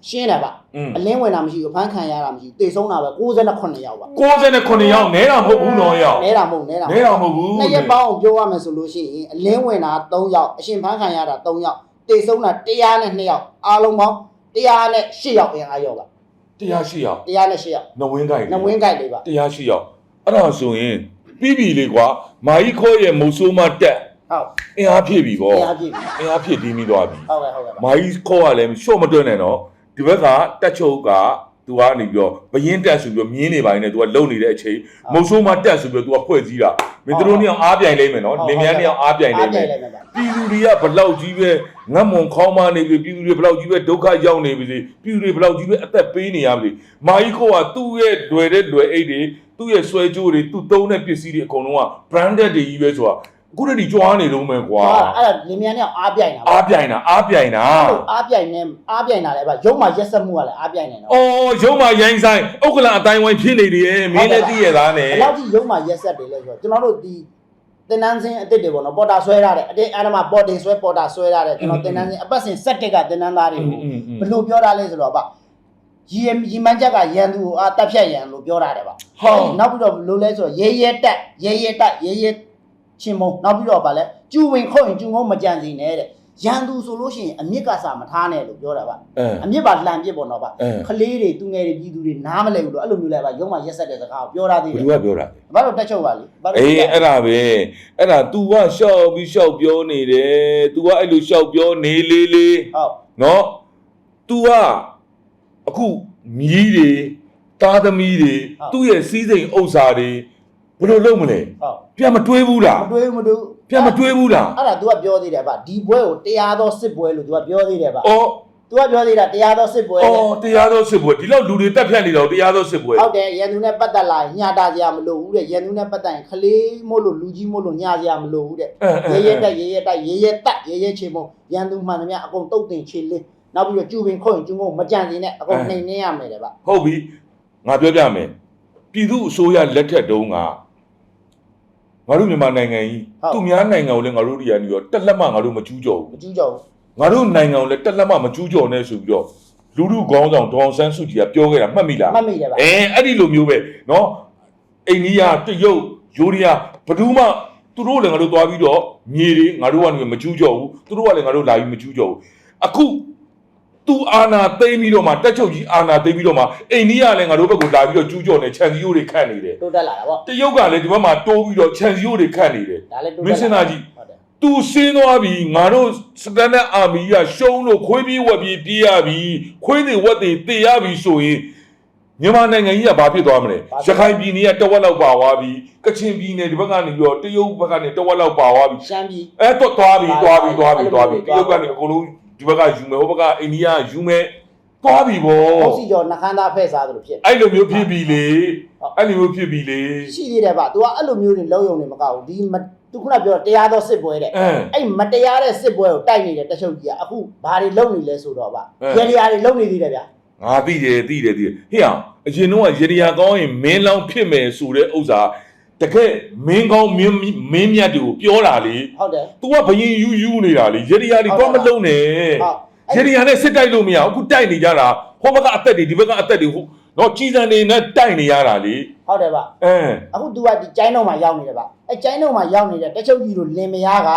ရှင်းတယ်ဗျอืมအလင်းဝင်တာမရှိဘူးအဖမ်းခံရတာမရှိဘူးတေဆုံးတာပဲ69ယောက်ပါ69ယောက်နဲတာမဟုတ်ဘူးနော်ယောက်နဲတာမဟုတ်နဲတာနဲတာမဟုတ်ဘူးနှစ်ရက်ပေါင်းအောင်ပြောရမယ်ဆိုလို့ရှိရင်အလင်းဝင်တာ3ယောက်အရှင်ဖမ်းခံရတာ3ယောက်တေဆုံးတာ102ယောက်အားလုံးပေါင်း108ယောက်အင်အားရောပါတရားရှိယောက်108ယောက်နဝင်းကိုင်နဝင်းကြိုက်လေးပါတရားရှိယောက်အဲ့ဒါဆိုရင်ပြီးပြီလေကွာမာကြီးခေါ်ရဲ့မုတ်ဆိုးမတက် ဟုတ် အင်အားဖြည့်ပြီကော အင်အားပြည့်ပြီ အင်အားဖြည့်ပြီးပြီးသွားပြီ ဟုတ်ကဲ့ဟုတ်ကဲ့ပါ မာကြီးခေါ်ကလည်းရှော့မတွက်နဲ့နော်ဒီဘက်ကတက်ချုပ်က तू ကနေပြီးတော့ဘရင်တက်ဆိုပြီးတော့မြင်းနေပါနေ तू ကလုံနေတဲ့အချိန်မုတ်ဆိုးမတက်ဆိုပြီးတော့ तू ကဖွဲ့စည်းတာမင်းတို့နှစ်ယောက်အားပြိုင်လိမ့်မယ်နော်လင်မယားနှစ်ယောက်အားပြိုင်လိမ့်မယ် လိုက်မယ်ဗျ ပြည်သူတွေကဘလောက်ကြီးပဲငတ်မွန်ခေါင်းမနေပြီပြည်သူတွေဘလောက်ကြီးပဲဒုက္ခရောက်နေပြီပြည်သူတွေဘလောက်ကြီးပဲအသက်ပေးနေရပြီမာကြီးကိုကသူ့ရဲ့လွယ်တဲ့လွယ်အိတ်တွေသူ့ရဲ့ဆွဲကြိုးတွေသူ့သုံးတဲ့ပစ္စည်းတွေအကုန်လုံးက branded တွေကြီးပဲဆိုတာ အခုတည်းကြွားနေတော့မယ်ကွာဟာအဲ့ဒါလင်မယားနဲ့အားပြိုင်တာအားပြိုင်တာအားပြိုင်တာအားပြိုင်နေအားပြိုင်တာလည်းဗျရုံးမှာရက်ဆက်မှုကလည်းအားပြိုင်နေတော့အော်ရုံးမရိုင်းဆိုင်ဥက္ကလအတိုင်းဝိုင်းဖြစ်နေတယ်မင်းလည်းသိရသားနဲ့ဘယ်လောက်ထိရုံးမှာရက်ဆက်တယ်လဲဆိုတော့ကျွန်တော်တို့ဒီတင်နန်းစင်းအစ်စ်တွေပေါ့နော်ပေါ်တာဆွဲရတဲ့အတင်းအားမပေါ်တင်ဆွဲပေါ်တာဆွဲရတဲ့ကျွန်တော်တင်နန်းစင်းအပတ်စဉ်ဆက်တက်ကတင်နန်းသားတွေကိုဘယ်လိုပြောတာလဲဆိုတော့ဗျရီရီမန်းချက်ကရန်သူကိုအာတက်ဖြတ်ရန်လို့ပြောတာတယ်ဗျဟာနောက်ပြီးတော့ဘယ်လိုလဲဆိုတော့ရဲရဲတက်ရဲရဲတက်ရဲရဲ ချင်းမုံနောက်ပြီးတော့ဗာလဲကျူဝင်ခုတ်ရင်ကျူငုံမကြံစီနဲ့တဲ့ရန်သူဆိုလို့ရှိရင်အမြစ်ကစားမထားနဲ့လို့ပြောတာဗျ အဲ အမြစ်ပါလှန်ပြစ်ပေါ့နော်ဗျ အဲ ကလေးတွေသူငယ်တွေပြည်သူတွေနားမလဲဘူးလို့အဲ့လိုမျိုးလဲဗျရုံးမှာရက်ဆက်တဲ့စကားကိုပြောတာသေး ဘယ် တယ် သူကပြောတာလဲ ဘာလို့တက်ချုပ်ပါလေဘာလို့ အေးအဲ့ဒါပဲအဲ့ဒါ तू ကရှောက်ပြီးရှောက်ပြောနေတယ် तू ကအဲ့လိုရှောက်ပြောနေလေးလေး ဟုတ် နော် तू ကအခုမြီးတွေတားသမီးတွေသူ့ရဲ့စီးစိမ်ဥစ္စာတွေ ဘယ်လိုလုပ်မလဲ ဟုတ် ပြန်မတွေးဘူးလား မတွေးဘူးမတွေးဘူး ပြန်မတွေးဘူးလား အဲ့ဒါ तू ကပြောသေးတယ်ဗျဒီပွဲကိုတရားသောစစ်ပွဲလို့ तू ကပြောသေးတယ်ဗျ အော် तू ကပြောသေးတာတရားသောစစ်ပွဲတဲ့ အော်တရားသောစစ်ပွဲဒီလောက်လူတွေတက်ဖြတ်နေတော့တရားသောစစ်ပွဲ ဟုတ်တယ်ရန်သူနဲ့ပတ်သက်လာရင်ညတာစရာမလိုဘူးတဲ့ရန်သူနဲ့ပတ်သက်ရင်ခလေးမို့လို့လူကြီးမို့လို့ညစရာမလိုဘူးတဲ့ အဲအဲ ရဲရဲတက်ရဲရဲတက်ရဲရဲတက်ရဲရဲချေမုံရန်သူမှန်သမျှအကုန်တုတ်တင်ချေလင်းနောက်ပြီးတော့ကျူပင်ခုတ်ရင်ကျူငုံမကြံစည်နဲ့အကုန်နှိမ်နှင်းရမယ်တဲ့ဗျ ဟုတ်ပြီငါပြောပြမယ်ပြည်သူအစိုးရလက်ထက်တုန်းက ငါတို့မြန်မာနိုင်ငံကြီးသူများနိုင်ငံကိုလည်းငါတို့ဒီကနေတော့တက်လက်မှငါတို့မကျူးကျော်ဘူးမကျူးကျော်ဘူးငါတို့နိုင်ငံကိုလည်းတက်လက်မှမကျူးကျော်နဲ့ဆိုပြီးတော့လူလူခေါင်းဆောင်ဒေါအောင်ဆန်းစုကြည်ကပြောခဲ့တာမှတ်မိလားမှတ်မိတယ်ဗျအဲအဲ့ဒီလိုမျိုးပဲနော်အိန္ဒိယတရုတ်ယူရီးယားဘယ်သူမှသူတို့လည်းငါတို့သွားပြီးတော့မြေတွေငါတို့ကနေမကျူးကျော်ဘူးသူတို့ကလည်းငါတို့လာပြီးမကျူးကျော်ဘူးအခု သူအာနာသိမ့်ပြီးတော့မှတက်ချုပ်ကြီးအာနာသိမ့်ပြီးတော့မှအိန္ဒိယလည်းငါတို့ဘက်ကိုလာပြီးတော့ကျူးကျော်နေခြံစည်းရိုးတွေခတ်နေတယ်တိုးတက်လာတာပေါ့တရုတ်ကလည်းဒီဘက်မှာတိုးပြီးတော့ခြံစည်းရိုးတွေခတ်နေတယ်ဒါလည်းတိုးမတက်င်းစင်သားကြီးဟုတ်တယ်သူစင်းသွားပြီငါတို့စတန်ဒတ်အာမီကရှုံးလို့ခွေးပြေးဝက်ပြေးပြေးရပြီခွေးတွေဝက်တွေတေရပြီဆိုရင်မြန်မာနိုင်ငံကြီးကဘာဖြစ်သွားမလဲရခိုင်ပြည်နယ်ကတဝက်လောက်ပါသွားပြီကချင်ပြည်နယ်ဒီဘက်ကနေပြီးတော့တရုတ်ဘက်ကနေတဝက်လောက်ပါသွားပြီရှမ်းပြည်အဲတော့သွားပြီသွားပြီသွားပြီသွားပြီတရုတ်ကနေအကုန်လုံး ဒီဘက်ကယူမယ်ဟိုဘက်ကအိန္ဒိယယူမယ်သွားပြီဗောဟုတ်စီကျော်နှခမ်းသားဖဲ့စားသလိုဖြစ်အဲ့လိုမျိုးဖြစ်ပြီလေအဲ့လိုမျိုးဖြစ်ပြီလေရှိသေးတယ်ဗျ तू ကအဲ့လိုမျိုးတွေလုံးယုံနေမကဘူးဒီမ तू ခုနပြောတရားသောစစ်ပွဲတဲ့အဲအဲ့မတရားတဲ့စစ်ပွဲကိုတိုက်နေတဲ့တချုပ်ကြီးကအခုဘာတွေလုပ်နေလဲဆိုတော့ဗျအဲရေဒီယာတွေလုပ်နေသေးတယ်ဗျငါသိတယ်သိတယ်သိတယ်ဟေ့အောင်အရင်တော့ရေဒီယာကောင်းရင်မင်းလောင်းဖြစ်မယ်ဆိုတဲ့ဥစ္စာ တကယ်မင်းကောင်းမင်းမင်းမြတ်တွေကိုပြောတာလေ ဟုတ်တယ် तू ကဘယင်ယူယူနေတာလေရေဒီယာတွေတော့မလုံးနဲ့ ဟုတ် ရေဒီယာနဲ့စစ်တိုက်လို့မရဘူးအခုတိုက်နေကြတာဟိုဘက်ကအသက်တွေဒီဘက်ကအသက်တွေဟိုတော့ကြီးစံနေနဲ့တိုက်နေရတာလေ ဟုတ်တယ်ဗျ အဲ အခု तू ကဒီကျိုင်းတော့မှာရောက်နေတယ်ဗျအဲ့ကျိုင်းတော့မှာရောက်နေတဲ့တချုပ်ကြီးတို့လင်မယားက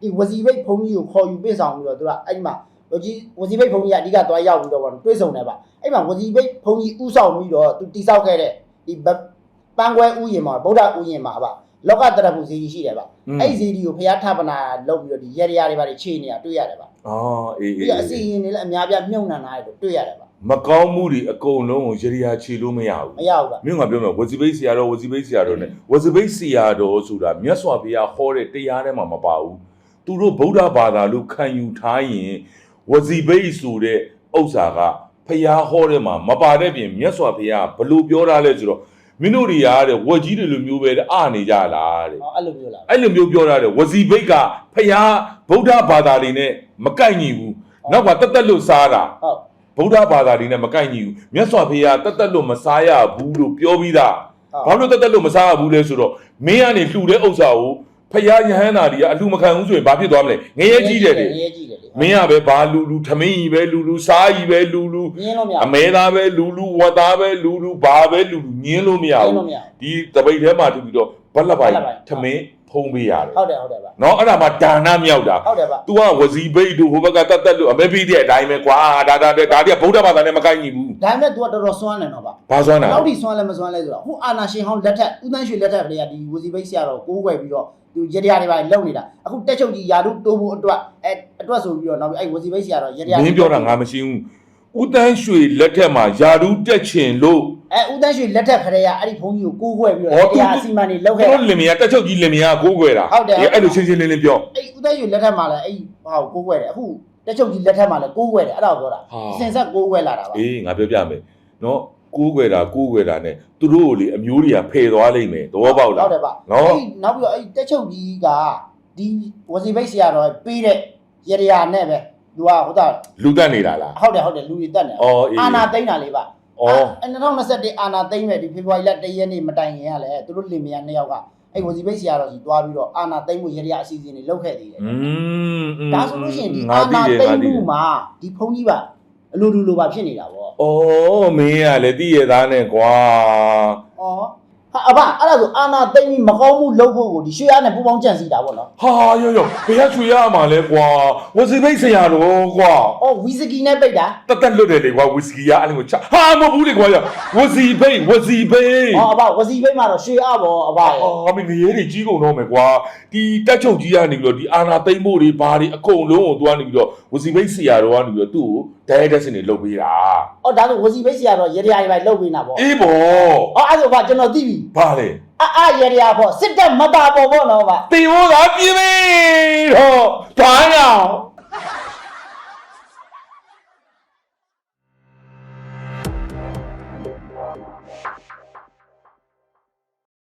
ဒီဝစီဘိတ်ဖုံကြီးကိုခေါ်ယူပေးဆောင်ပြီးတော့ तू ကအဲ့ဒီမှာဝကြီးဝစီဘိတ်ဖုံကြီးကအဓိကသွားရောက်ပြီးတော့ဗောတွေးဆုံတယ်ဗျအဲ့မှာဝစီဘိတ်ဖုံကြီးဥဆောင်ပြီးတော့ तू တိဆောက်ခဲ့တဲ့ဒီဘ ပန်းခွဲဥယျာဉ်မှာဗုဒ္ဓဥယျာဉ်မှာဗျလောကတရဖူစီကြီးရှိတယ်ဗျအဲ့ဒီစီဒီကိုဖျားထပနာလုပ်ပြီးတော့ဒီရေရရတွေပါတွေခြေနေတာတွေ့ရတယ်ဗျအော်အေးပြီးအေးတော့အစီရင်တွေလည်းအများပြမြုံနှံထားတယ်လို့တွေ့ရတယ်ဗျမကောင်းမှုတွေအကုန်လုံးကိုရေဒီယာခြေလို့မရဘူးမရဘူးဗျမင်းကပြောမယ်ဝစီဘိတ်ဆရာတော်ဝစီဘိတ်ဆရာတော် ਨੇ ဝစီဘိတ်ဆရာတော်ဆိုတာမြတ်စွာဘုရားဟောတဲ့တရားထဲမှာမပါဘူးသူတို့ဗုဒ္ဓဘာသာလို့ခံယူထားရင်ဝစီဘိတ်ဆိုတဲ့ဥစ္စာကဘုရားဟောတဲ့မှာမပါတဲ့ပြင်မြတ်စွာဘုရားဘလို့ပြောထားလဲဆိုတော့ မင်းတို့တွေရတဲ့ဝက်ကြီးတွေလိုမျိုးပဲအာနေကြလားတဲ့ဟောအဲ့လိုမျိုးလားအဲ့လိုမျိုးပြောထားတယ်ဝစီဘိတ်ကဘုရားဗုဒ္ဓဘာသာတွေနဲ့မကိုက်ညီဘူးနောက်ကတက်တက်လို့စားတာဟုတ်ဗုဒ္ဓဘာသာတွေနဲ့မကိုက်ညီဘူးမြတ်စွာဘုရားတက်တက်လို့မစားရဘူးလို့ပြောပြီးသားဟုတ်ဘာလို့တက်တက်လို့မစားရဘူးလဲဆိုတော့မင်းကနေလှူတဲ့ဥစ္စာကို ဖယားယဟန္တာတွေကအလှူမခံဘူးဆိုရင်ဘာဖြစ်သွားမလဲငရဲကြီးတယ်လေငရဲကြီးတယ်လေမင်းကပဲဘာလူလူထမင်းကြီးပဲလူလူစားကြီးပဲလူလူညင်းလို့မရအမဲသားပဲလူလူဝတ်သားပဲလူလူဘာပဲလူလူညင်းလို့မရညင်းဘူးလို့မရဒီတပိတ်ထဲမှာတူပြီးတော့ဘက်လက်ပိုင်ဘက်လက်ပိုင်ထမင်းဖုံးပေးရတယ်ဟုတ်တယ်ဟုတ်တယ်ဗျနော်အဲ့ဒါမှဒါနမြောက်တာဟုတ်တယ်ဗျ तू ကဝစီဘိတ်တို့ဟိုဘက်ကတတ်တက်လို့အမေပြီးတဲ့အတိုင်းပဲကွာဒါဒါဒါဒါတည်းဗုဒ္ဓဘာသာနဲ့မကိုက်ညီဘူးဒါပေမဲ့ तू ကတော်တော်စွမ်းတယ်နော်ဗျဘာစွမ်းတာနောက်ထိစွမ်းလဲမစွမ်းလဲဆိုတော့ဟိုအာနာရှင်ဟောင်းလက်ထက်ဦးသန်းရွှေလက်ထက်ကလေးကဒီဝစီဘိတ်ဆရာတော်ကိုးကွယ်ပြီးတော့ သူရတရားတွေပါလုံနေတာအခုတက်ချုပ်ကြီးယာတို့တိုးဖို့အတွက်အဲအတွက်ဆိုပြီးတော့နောက်ပြီးအဲဝစီဘိတ်ဆရာတော်ရတရားမင်းပြောတာငါမရှိဘူးဦးတန်းရွှေလက်ထက်မှာယာဒူးတက်ချင်လို့အဲဦးတန်းရွှေလက်ထက်ခရေကအဲ့ဒီဘုန်းကြီးကိုကိုးကွယ်ပြီးဟောတော့သူတရားအစီအမံတွေလုပ်ခဲ့သူတာတို့လင်မယားတက်ချုပ်ကြီးလင်မယားကိုးကွယ်တာဟုတ်တယ်အေးအဲ့လိုရှင်းရှင်းလင်းလင်းပြောအဲ့ဦးတန်းရွှေလက်ထက်မှာလည်းအဲ့ဟာကိုကိုးကွယ်တယ်အခုတက်ချုပ်ကြီးလက်ထက်မှာလည်းကိုးကွယ်တယ်အဲ့ဒါကိုပြောတာဟာစင်ဆက်ကိုးကွယ်လာတာပါအေးငါပြောပြမယ်နော် ကူးွယ်တာကူးွယ်တာနဲ့သူတို့ကိုလေအမျိုးတွေကဖယ်သွားလိမ့်မယ်သဘောပေါက်လားဟုတ်တယ်ပါနော်နောက်ပြီးတော့အဲ့တက်ချုပ်ကြီးကဒီဝစီဘိတ်ဆရာတော်ပေးတဲ့ရရနဲ့ပဲသူကဟုတ်တာလူတက်နေတာလားဟုတ်တယ်ဟုတ်တယ်လူတွေတက်နေတာအာနာသိမ့်တာလေးပါဩ2021အာနာသိမ့်မဲ့ဒီဖေဖော်ဝါရီလ1ရက်နေ့မတိုင်ခင်ကလည်းသူတို့လင်မယားနှစ်ယောက်ကအဲ့ဝစီဘိတ်ဆရာတော်ကြီးတွားပြီးတော့အာနာသိမ့်မှုရရအစီအစဉ်တွေလုပ်ခဲ့သေးတယ်။อืมဒါဆိုလို့ရှိရင်ဒီအာနာသိမ့်မှုမှာဒီဖုန်းကြီးပါ အလိုတူလိုပါဖြစ်နေတာဗောဩမင်းကလည်းတည်ရသားနဲ့ကွာဩဟာအဘအဲ့ဒါဆိုအာနာသိမ့်ပြီးမကောင်းမှုလုပ်ဖို့ကိုဒီရွှေအားနဲ့ပူပေါင်းကြံစည်တာဗောနော်ဟာရောရောဘယ်ရချွေရမှာလဲကွာဝစီဘိတ်ဆရာတော်ကွာဩဝီစကီနဲ့ပိတ်တာတတ်တက်လွတ်တယ်လေကွာဝီစကီကအဲ့လိုမျိုးချဟာမဟုတ်ဘူးလေကွာရဝစီဘိတ်ဝစီဘိတ်ဩအဘဝစီဘိတ်မှာတော့ရွှေအားဗောအဘရဲ့အာမင်းငရေတွေကြီးကုန်တော့မယ်ကွာဒီတက်ချုပ်ကြီးကနေပြီးတော့ဒီအာနာသိမ့်ဖို့တွေဘာတွေအကုန်လုံးကိုသူကနေပြီးတော့ဝစီဘိတ်ဆရာတော်ကနေပြီးတော့သူ့ကို ဒိုင်ရက်စင်တွေလုပ်ပေးတာဩဒါဆိုဝစီဘိတ်ဆရာတော်ရရတွေပဲလုပ်ပေးတာဗောဩအေးဘောအဲ့ဒါဆိုဘာကျွန်တော်သိပြီဘာလဲအအရရဗောစစ်တက်မတာဗောဗောနော်ဗျတင်ဖို့သာပြင်းမေးတော့ဘာရအောင်